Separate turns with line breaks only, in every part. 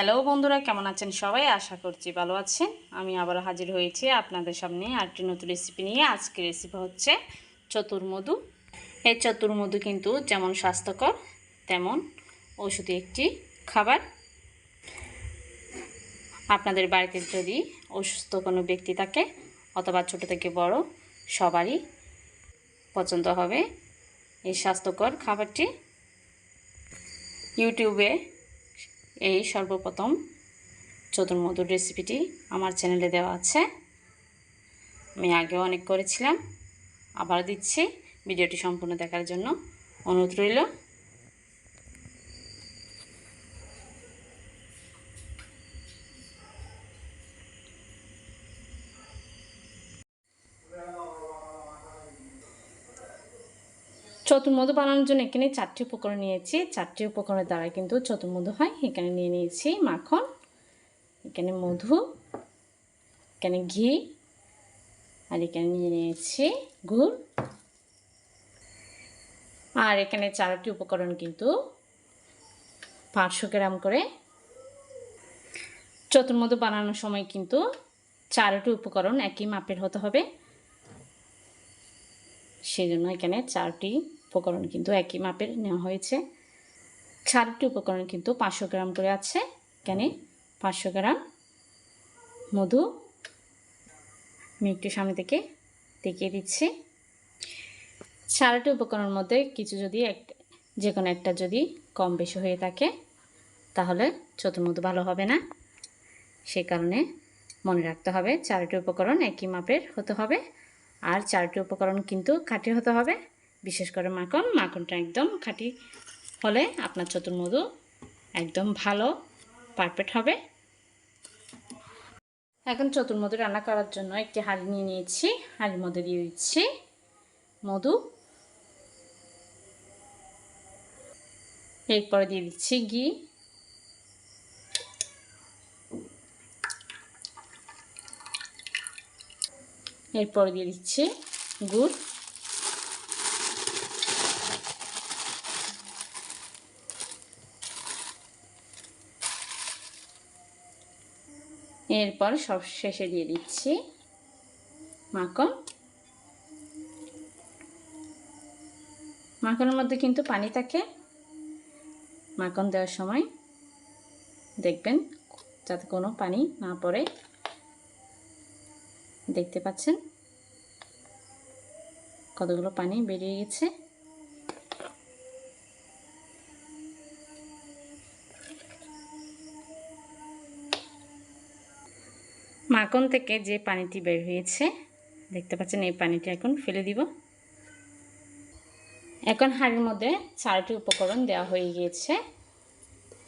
Hello বন্ধুরা, কেমন আছেন সবাই? আশা করছি ভালো আছেন। আমি আবার হাজির হয়েছি আপনাদের সামনে আরেকটি নতুন রেসিপি নিয়ে। আজকে রেসিপি হচ্ছে চতুর্মধু। এই চতুর্মধু কিন্তু যেমন স্বাস্থ্যকর, তেমন ওষুধি একটি খাবার। আপনাদের বাড়িতে যদি অসুস্থ কোনো ব্যক্তি থাকে অথবা ছোট থেকে বড়, সবারই পছন্দ হবে এই স্বাস্থ্যকর খাবারটি। ইউটিউবে এই সর্বপ্রথম চতুর্মধুর রেসিপিটি আমার চ্যানেলে দেওয়া আছে। আমি আগেও অনেক করেছিলাম, আবার দিচ্ছি। ভিডিওটি সম্পূর্ণ দেখার জন্য অনুরোধ রইল। চতুর্মধু বানানোর জন্য এখানে চারটি উপকরণ নিয়েছি। চারটি উপকরণের দ্বারা কিন্তু চতুর্মধু হয়। এখানে নিয়ে নিয়েছি মাখন, এখানে মধু, এখানে ঘি, আর এখানে নিয়ে নিয়েছি গুড়। আর এখানে চারটি উপকরণ কিন্তু পাঁচশো গ্রাম করে। চতুর্মধু বানানোর সময় কিন্তু চারটি উপকরণ একই মাপের হতে হবে। সেই জন্য এখানে চারটি উপকরণ কিন্তু একই মাপের নেওয়া হয়েছে। চারটি উপকরণ কিন্তু পাঁচশো গ্রাম করে আছে। এখানে পাঁচশো গ্রাম মধু আমি সামনে থেকে দেখিয়ে দিচ্ছি। চারটি উপকরণের মধ্যে কিছু যদি এক যে কোনো একটা যদি কম বেশি হয়ে থাকে, তাহলে চতুর্মধু ভালো হবে না। সে কারণে মনে রাখতে হবে, চারটি উপকরণ একই মাপের হতে হবে। আর চারটি উপকরণ কিন্তু খাঁটি হতে হবে। বিশেষ করে মাখন। মাখনটা একদম খাঁটি হলে আপনার চতুর্মধু একদম ভালো পারফেক্ট হবে। এখন চতুর্মধু রান্না করার জন্য একটি হাঁড়ি নিয়ে নিয়েছি। হাঁড়ির মধ্যে দিয়ে দিচ্ছি মধু। এরপরে দিয়ে দিচ্ছি ঘি। এরপরে দিয়ে দিচ্ছি গুড়। এরপর সব শেষে দিয়ে দিচ্ছি মাখন। মাখনের মধ্যে কিন্তু পানি থাকে। মাখন দেওয়ার সময় দেখবেন যাতে কোনো পানি না পড়ে। দেখতে পাচ্ছেন? কতগুলো পানি বেরিয়ে গেছে? মাখন থেকে যে পানিটি বের হয়েছে, দেখতে পাচ্ছেন এই পানিটি এখন ফেলে দিব। এখন হাঁড়ির মধ্যে চারটি উপকরণ দেওয়া হয়ে গিয়েছে।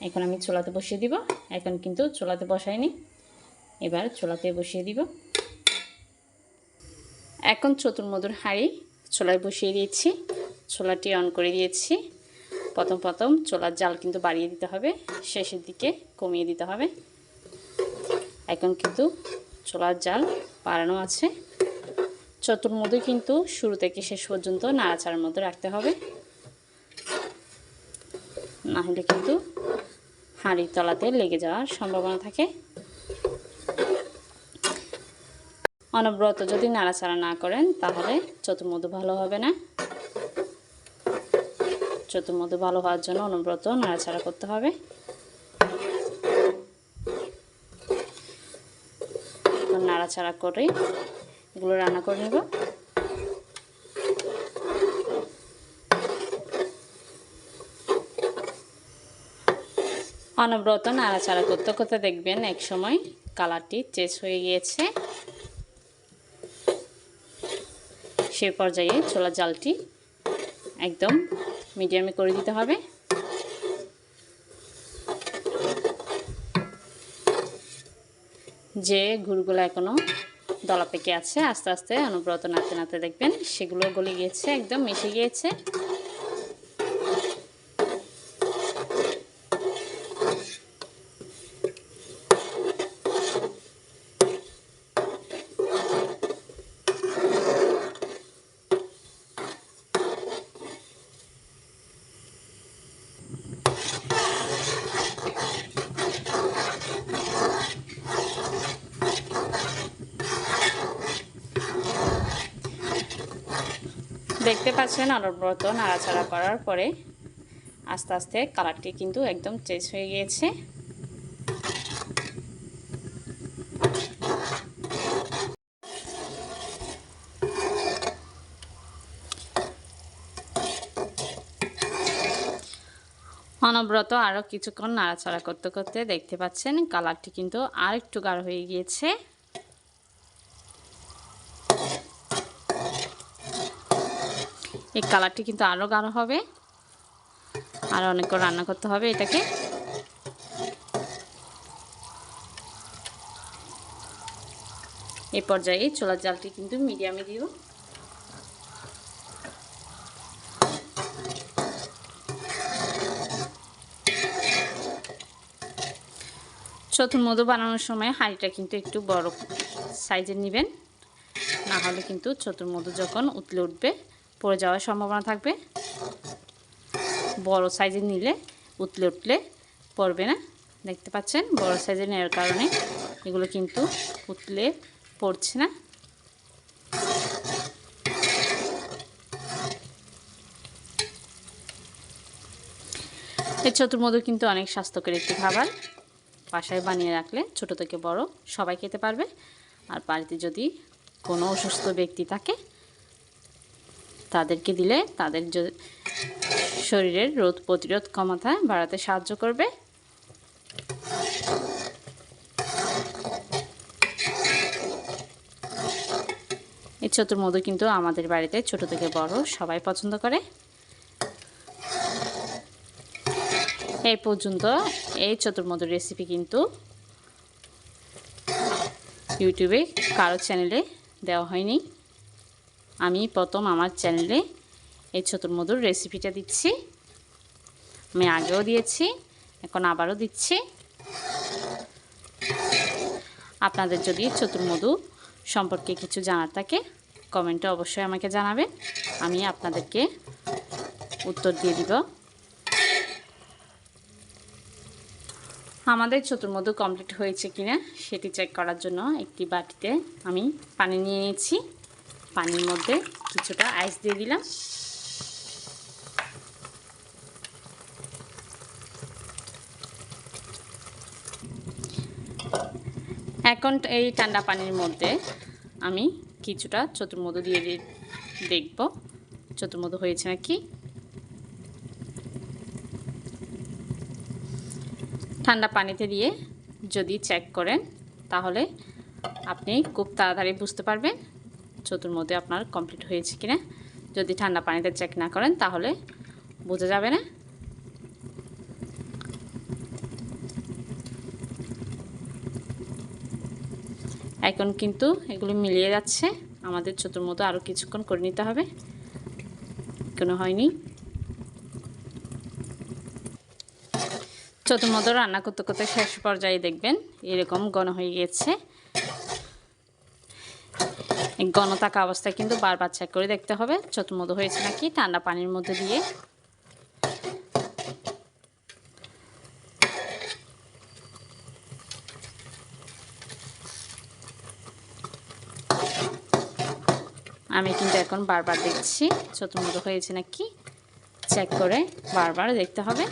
এখন আমি চোলাতে বসিয়ে দিব। এখন কিন্তু চোলাতে বসাইনি। এবার চোলাতে বসিয়ে দিব। এখন চতুর্মধুর হাঁড়ি চোলায় বসিয়ে দিয়েছি। চোলাটি অন করে দিয়েছি। প্রথম প্রথম চোলার জাল কিন্তু বাড়িয়ে দিতে হবে। শেষের দিকে কমিয়ে দিতে হবে। এখন কিন্তু চোলার জাল বাড়ানো আছে। চতুর্মধু কিন্তু শুরু থেকে শেষ পর্যন্ত নাড়াচাড়ার মধ্যে রাখতে হবে। না হলে কিন্তু হাঁড়ির তলাতে লেগে যাওয়ার সম্ভাবনা থাকে। অনব্রত যদি নাড়াচাড়া না করেন, তাহলে চতুর্মধু ভালো হবে না। চতুর্মধু ভালো হওয়ার জন্য অনব্রত নাড়াচাড়া করতে হবে। নাড়াচাড়া করে এগুলো রান্না করে নেব। অনব্রত নাড়াচাড়া করতে করতে দেখবেন এক সময় কালারটি চেঞ্জ হয়ে গিয়েছে। সে পর্যায়ে ছোলা জালটি একদম মিডিয়ামে করে দিতে হবে। যে গুড়গুলো এখনও দলা পেকে আছে, আস্তে আস্তে অনুব্রত নাতে নাতে দেখবেন, সেগুলো গলে গিয়েছে, একদম মিশে গিয়েছে। দেখতে পাচ্ছেন অনবরত নাড়াচাড়া করার পরে আস্তে আস্তে কালারটি কিন্তু একদম চেঞ্জ হয়ে গিয়েছে। অনবরত আরও কিছুক্ষণ নাড়াচাড়া করতে করতে দেখতে পাচ্ছেন কালারটি কিন্তু আর একটু গাঢ় হয়ে গিয়েছে। এই কালারটি কিন্তু আরও গাঢ় হবে। আর অনেকক্ষণ রান্না করতে হবে এটাকে। এই পর্যায়ে চোলার জালটি কিন্তু মিডিয়ামে দিও। চতুর মধু বানানোর সময় হাঁড়িটা কিন্তু একটু বড় সাইজের নেবেন। না হলে কিন্তু চতুর মধু যখন উতলে উঠবে পড়ে যাওয়ার সম্ভাবনা থাকবে। বড় সাইজের নিলে, উতলে উঠলে পড়বে না। দেখতে পাচ্ছেন, বড় সাইজের নেওয়ার কারণে এগুলো কিন্তু উতলে পড়ছে না। এই চতুর্মধু কিন্তু অনেক স্বাস্থ্যকর একটি খাবার। বাসায় বানিয়ে রাখলে ছোট থেকে বড় সবাই খেতে পারবে। আর বাড়িতে যদি কোনো অসুস্থ ব্যক্তি থাকে তাদেরকে দিলে তাদের শরীরের রোদ প্রতিরোধ ক্ষমতা বাড়াতে সাহায্য করবে। এই চতুর্মধু কিন্তু আমাদের বাড়িতে ছোট থেকে বড় সবাই পছন্দ করে। এই পর্যন্ত এই চতুর্মধুর রেসিপি কিন্তু ইউটিউবে কারও চ্যানেলে দেওয়া হয়নি। আমি প্রথম আমার চ্যানেলে এই চতুর্মধুর রেসিপিটা দিচ্ছি। আমি আগেও দিয়েছি, এখন আবারও দিচ্ছি। আপনাদের যদি চতুর্মধু সম্পর্কে কিছু জানার থাকে কমেন্টে অবশ্যই আমাকে জানাবেন। আমি আপনাদেরকে উত্তর দিয়ে দিব। আমাদের চতুর্মধু কমপ্লিট হয়েছে কিনা সেটি চেক করার জন্য একটি বাটিতে আমি পানি নিয়ে নিয়েছি। পানির মধ্যে কিছুটা আইস দিয়ে দিলাম। এখন এই ঠান্ডা পানির মধ্যে আমি কিছুটা চতুর্মধু দিয়ে দেখব। চতুর্মধু হয়েছে নাকি? ঠান্ডা পানিতে দিয়ে যদি চেক করেন, তাহলে আপনি খুব তাড়াতাড়ি বুঝতে পারবেন। চতুর্মধ্যে আপনার কমপ্লিট হয়েছে কিনা? যদি ঠান্ডা পানিতে চেক না করেন, তাহলে বোঝা যাবে না। এখন কিন্তু এগুলো মিলিয়ে যাচ্ছে। আমাদের চতুর্মতো আরও কিছুক্ষণ করে নিতে হবে। কোনো হয়নি। চতুর্মতো রান্না করতে করতে শেষ পর্যায়ে দেখবেন এরকম ঘন হয়ে গিয়েছে ঘন থাকা অবস্থায় কিন্তু বারবার চেক করে দেখতে হবে। চতুর্মতো হয়েছে নাকি? ঠান্ডা পানির মধ্যে দিয়ে। আমি কিন্তু এখন বারবার দেখছি চতুর্মতো হয়েছে নাকি? চেক করে বারবার দেখতে হবে।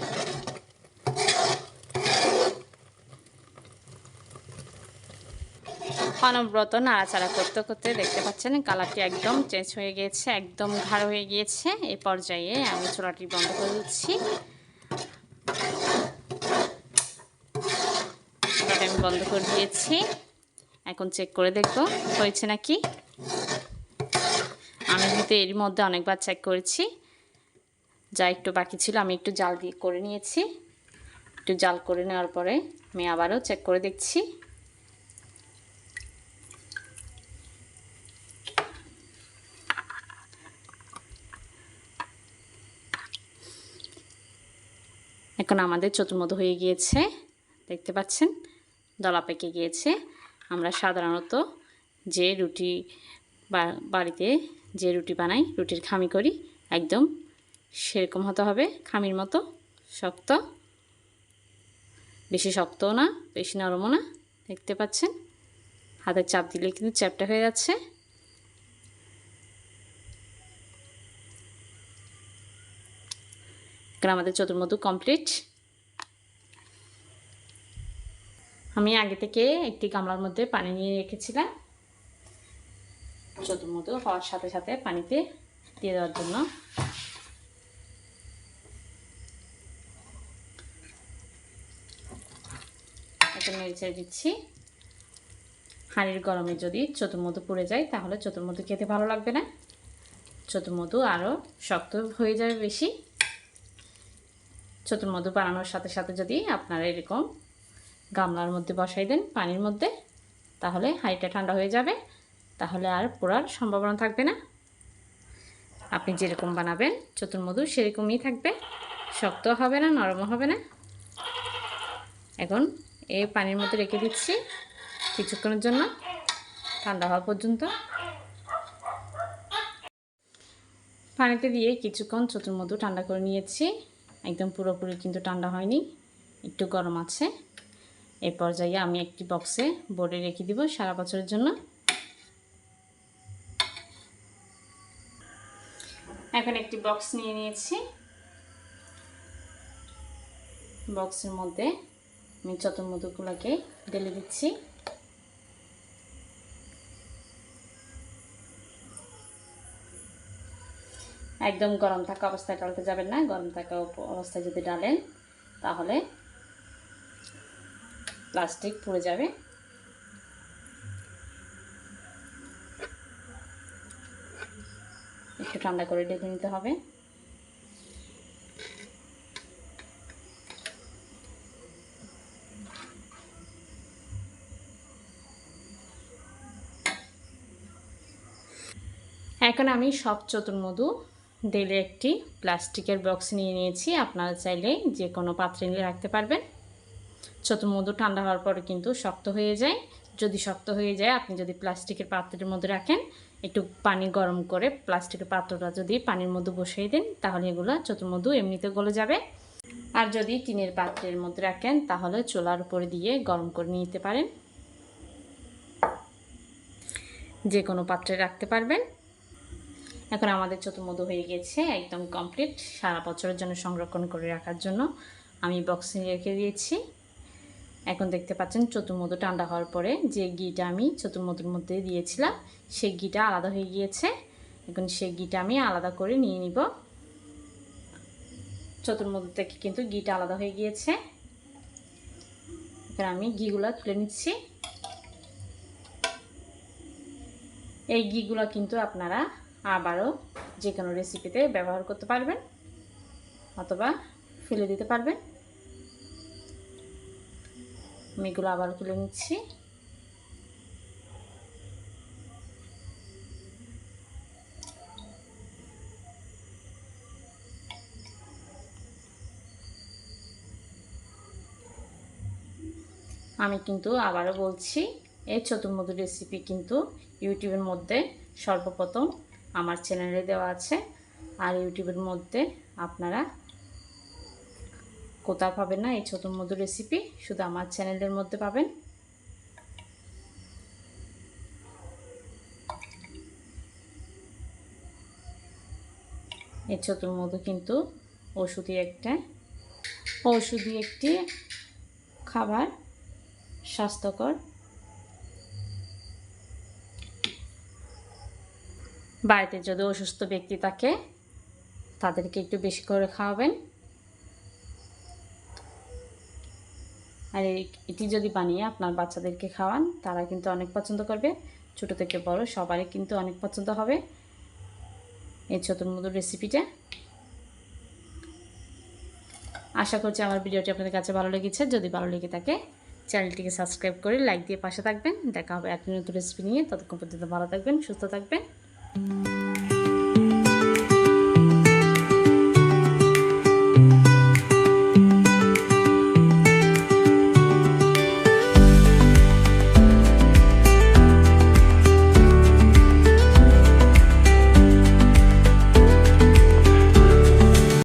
অনব্রত নাড়াচাড়া করতে করতে দেখতে পাচ্ছেন কালারটি একদম চেঞ্জ হয়ে গিয়েছে, একদম ঘাড় হয়ে গিয়েছে। এই পর্যায়ে আমি চোলাটি বন্ধ করে দিচ্ছি। আমি বন্ধ করে দিয়েছি। এখন চেক করে দেখব, হয়েছে নাকি? আমি কিন্তু এর মধ্যে অনেকবার চেক করেছি, যা একটু বাকি ছিল আমি একটু জাল দিয়ে করে নিয়েছি। একটু জাল করে নেওয়ার পরে আমি আবারও চেক করে দেখছি। এখন আমাদের চতুর্মধ হয়ে গিয়েছে। দেখতে পাচ্ছেন? দলা পেকে গিয়েছে। আমরা সাধারণত যে রুটি বাড়িতে যে রুটি বানাই, রুটির খামি করি, একদম সেরকম হতে হবে, খামির মতো, শক্ত। বেশি শক্তও না, বেশি নরমও না। দেখতে পাচ্ছেন? হাতের চাপ দিলে কিন্তু চ্যাপটা হয়ে যাচ্ছে। কারণ আমাদের চতুর্মধু কমপ্লিট আমি আগে থেকে একটি গামলার মধ্যে পানি নিয়ে রেখেছিলাম। চতুর্মধু হওয়ার সাথে সাথে পানিতে দিয়ে দেওয়ার জন্য। নেড়ে দিচ্ছি। হাঁড়ির গরমে যদি চতুর্মধু পুড়ে যায়, তাহলে চতুর্মধু খেতে ভালো লাগবে না। চতুর্মধু আরও শক্ত হয়ে যাবে বেশি। চতুর্মধু বানানোর সাথে সাথে যদি আপনারা এরকম গামলার মধ্যে বসাই দেন, পানির মধ্যে, তাহলে হাঁড়িটা ঠান্ডা হয়ে যাবে। তাহলে আর পোড়ার সম্ভাবনা থাকবে না। আপনি যেরকম বানাবেন চতুর্মধু সেরকমই থাকবে। শক্ত হবে না, নরমও হবে না। এখন এই পানির মধ্যে রেখে দিচ্ছি কিছুক্ষণের জন্য। ঠান্ডা হওয়া পর্যন্ত। পানিতে দিয়ে কিছুক্ষণ চতুর্মধু ঠান্ডা করে নিয়েছি। একদম পুরোপুরি কিন্তু ঠান্ডা হয়নি, একটু গরম আছে। এই পর্যায়ে আমি একটি বক্সে বোর্ডে রেখে দিব সারা বছরের জন্য। এখন একটি বক্স নিয়ে নিয়েছি। বক্সের মধ্যে আমি চতুর্মধুগুলোকে ঢেলে দিচ্ছি একদম গরম থাকা অবস্থায় ডালতে যাবেন না, গরম থাকা অবস্থায় যদি ডালেন তাহলে প্লাস্টিক পুড়ে যাবে। একটু ঠান্ডা করে ঢেকে নিতে হবে। এখন আমি সব চতুর্মধু ডেলে একটি প্লাস্টিকের বক্স নিয়ে নিয়েছি। আপনারা চাইলে যে কোনো পাত্রে নিয়ে রাখতে পারবেন। চতুর্মধু ঠান্ডা হওয়ার পরে কিন্তু শক্ত হয়ে যায়। যদি শক্ত হয়ে যায়, আপনি যদি প্লাস্টিকের পাত্রের মধ্যে রাখেন, একটু পানি গরম করে প্লাস্টিকের পাত্রটা যদি পানির মধ্যে বসিয়ে দেন, তাহলে এগুলো চতুর্মধু এমনিতে গলে যাবে। আর যদি টিনের পাত্রের মধ্যে রাখেন, তাহলে চোলার উপরে দিয়ে গরম করে নিতে পারেন। যে কোনো পাত্রে রাখতে পারবেন। এখন আমাদের চতুর্মধু হয়ে গেছে, একদম কমপ্লিট সারা বছরের জন্য সংরক্ষণ করে রাখার জন্য আমি বক্সে রেখে দিয়েছি। এখন দেখতে পাচ্ছেন চতুর্মধু ঠান্ডা হওয়ার পরে যে ঘিটা আমি চতুর্মধুর মধ্যে দিয়েছিলাম, সেই ঘিটা আলাদা হয়ে গিয়েছে। এখন সেই ঘিটা আমি আলাদা করে নিয়ে নিব। চতুর্মধু থেকে কিন্তু ঘিটা আলাদা হয়ে গিয়েছে। এখন আমি ঘিগুলা তুলে নিচ্ছি। এই ঘিগুলো কিন্তু আপনারা আবারও যে কোনো রেসিপিতে ব্যবহার করতে পারবেন অথবা ফেলে দিতে পারবেন। আমি এগুলো আবার তুলে নিচ্ছি। আমি কিন্তু আবারও বলছি, এই চতুর্মধু রেসিপি কিন্তু ইউটিউবের মধ্যে সর্বপ্রথম আমার চ্যানেলে দেওয়া আছে আর ইউটিউবের মধ্যে আপনারা কোথাও পাবেন না এই চতুর্মধু রেসিপি শুধু আমার চ্যানেলের মধ্যে পাবেন। এই চতুর্মধু কিন্তু ওষুধি একটা ওষুধি একটি খাবার স্বাস্থ্যকর বাড়িতে যদি অসুস্থ ব্যক্তি থাকে, তাদেরকে একটু বেশি করে খাওয়াবেন। আর এটি যদি বানিয়ে আপনার বাচ্চাদেরকে খাওয়ান, তারা কিন্তু অনেক পছন্দ করবে। ছোট থেকে বড় সবারই কিন্তু অনেক পছন্দ হবে। এই চতুর্মধুর রেসিপিটা আশা করছি আমার ভিডিওটি আপনাদের কাছে ভালো লেগেছে। যদি ভালো লেগে থাকে, চ্যানেলটিকে সাবস্ক্রাইব করে লাইক দিয়ে পাশে থাকবেন। দেখা হবে এক নতুন রেসিপি নিয়ে। ততক্ষণ পর্যন্ত ভালো থাকবেন, সুস্থ থাকবেন। Thank you.